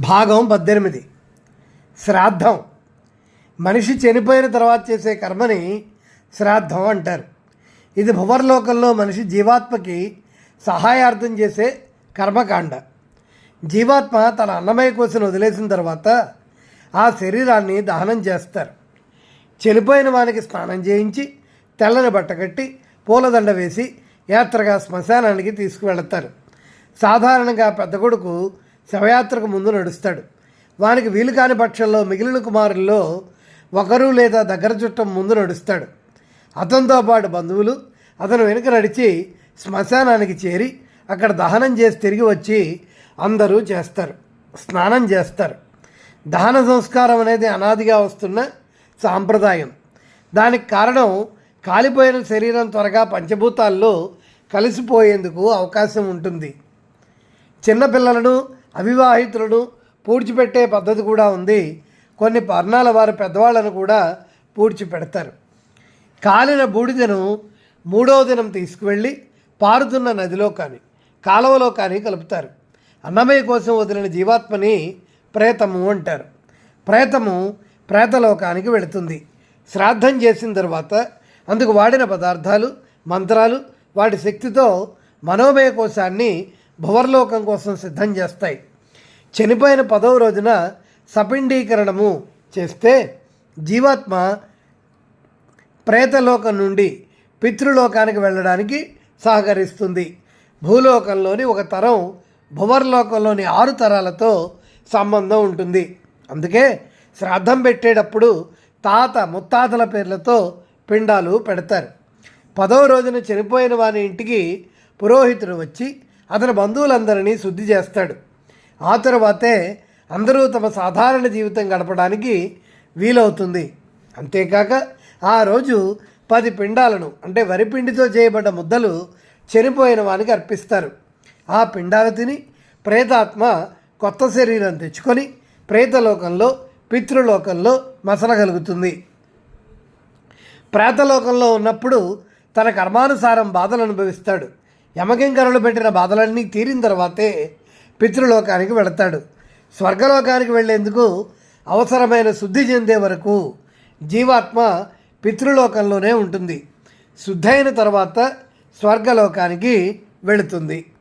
భాగం. పద్దెనిమిది. శ్రాద్ధం. మనిషి చనిపోయిన తర్వాత చేసే కర్మని శ్రాద్ధం అంటారు. ఇది భువర్లోకంలో మనిషి జీవాత్మకి సహాయార్థం చేసే కర్మకాండ. జీవాత్మ తన అన్నమయ కోసం వదిలేసిన తర్వాత ఆ శరీరాన్ని దహనం చేస్తారు. చనిపోయిన వానికి స్నానం చేయించి తెల్లని బట్ట కట్టి పూలదండ వేసి యాత్రగా శ్మశానానికి తీసుకువెళతారు. సాధారణంగా పెద్ద కొడుకు శవయాత్రకు ముందు నడుస్తాడు. వానికి వీలు కాని పక్షంలో మిగిలిన కుమారుల్లో ఒకరు లేదా దగ్గర చుట్టం ముందు నడుస్తాడు. అతనితో పాటు బంధువులు అతను వెనుక నడిచి శ్మశానానికి చేరి అక్కడ దహనం చేసి తిరిగి వచ్చి అందరూ చేస్తారు స్నానం చేస్తారు. దహన సంస్కారం అనేది అనాదిగా వస్తున్న సాంప్రదాయం. దానికి కారణం కాలిపోయిన శరీరం త్వరగా పంచభూతాల్లో కలిసిపోయేందుకు అవకాశం ఉంటుంది. చిన్నపిల్లలను అవివాహితులను పూడ్చిపెట్టే పద్ధతి కూడా ఉంది. కొన్ని పర్ణాల వారి పెద్దవాళ్ళను కూడా పూడ్చిపెడతారు. కాలిన బూడిదను మూడవ దినం తీసుకువెళ్ళి పారుతున్న నదిలో కానీ కాలువలో కానీ కలుపుతారు. అన్నమయ్య కోసం వదిలిన జీవాత్మని ప్రేతము అంటారు. ప్రేతము ప్రేతలోకానికి వెళుతుంది. శ్రాద్ధం చేసిన తర్వాత అందుకు వాడిన పదార్థాలు మంత్రాలు వాటి శక్తితో మనోమయ కోశాన్ని భువర్లోకం కోసం సిద్ధం చేస్తాయి. చనిపోయిన పదవ రోజున సపిండీకరణము చేస్తే జీవాత్మ ప్రేతలోకం నుండి పితృలోకానికి వెళ్ళడానికి సహకరిస్తుంది. భూలోకంలోని ఒక తరం భువర్లోకంలోని ఆరు తరాలతో సంబంధం ఉంటుంది. అందుకే శ్రాద్ధం పెట్టేటప్పుడు తాత ముత్తాతల పేర్లతో పిండాలు పెడతారు. పదవ రోజున చనిపోయిన వారి ఇంటికి పురోహితుడు వచ్చి అతని బంధువులందరినీ శుద్ధి చేస్తాడు. ఆ తరువాతే అందరూ తమ సాధారణ జీవితం గడపడానికి వీలవుతుంది. అంతేకాక ఆ రోజు పది పిండాలను అంటే వరిపిండితో చేయబడ్డ ముద్దలు చనిపోయిన వానికి అర్పిస్తారు. ఆ పిండాలు తిని ప్రేతాత్మ కొత్త శరీరం తెచ్చుకొని ప్రేతలోకంలో పితృలోకంలో మసలగలుగుతుంది. ప్రేతలోకంలో ఉన్నప్పుడు తన కర్మానుసారం బాధలు అనుభవిస్తాడు. యమకింకరులు పెట్టిన బాధలన్నీ తీరిన తర్వాతే పితృలోకానికి వెళతాడు. స్వర్గలోకానికి వెళ్ళేందుకు అవసరమైన శుద్ధి చెందే వరకు జీవాత్మ పితృలోకంలోనే ఉంటుంది. శుద్ధైన తర్వాత స్వర్గలోకానికి వెళుతుంది.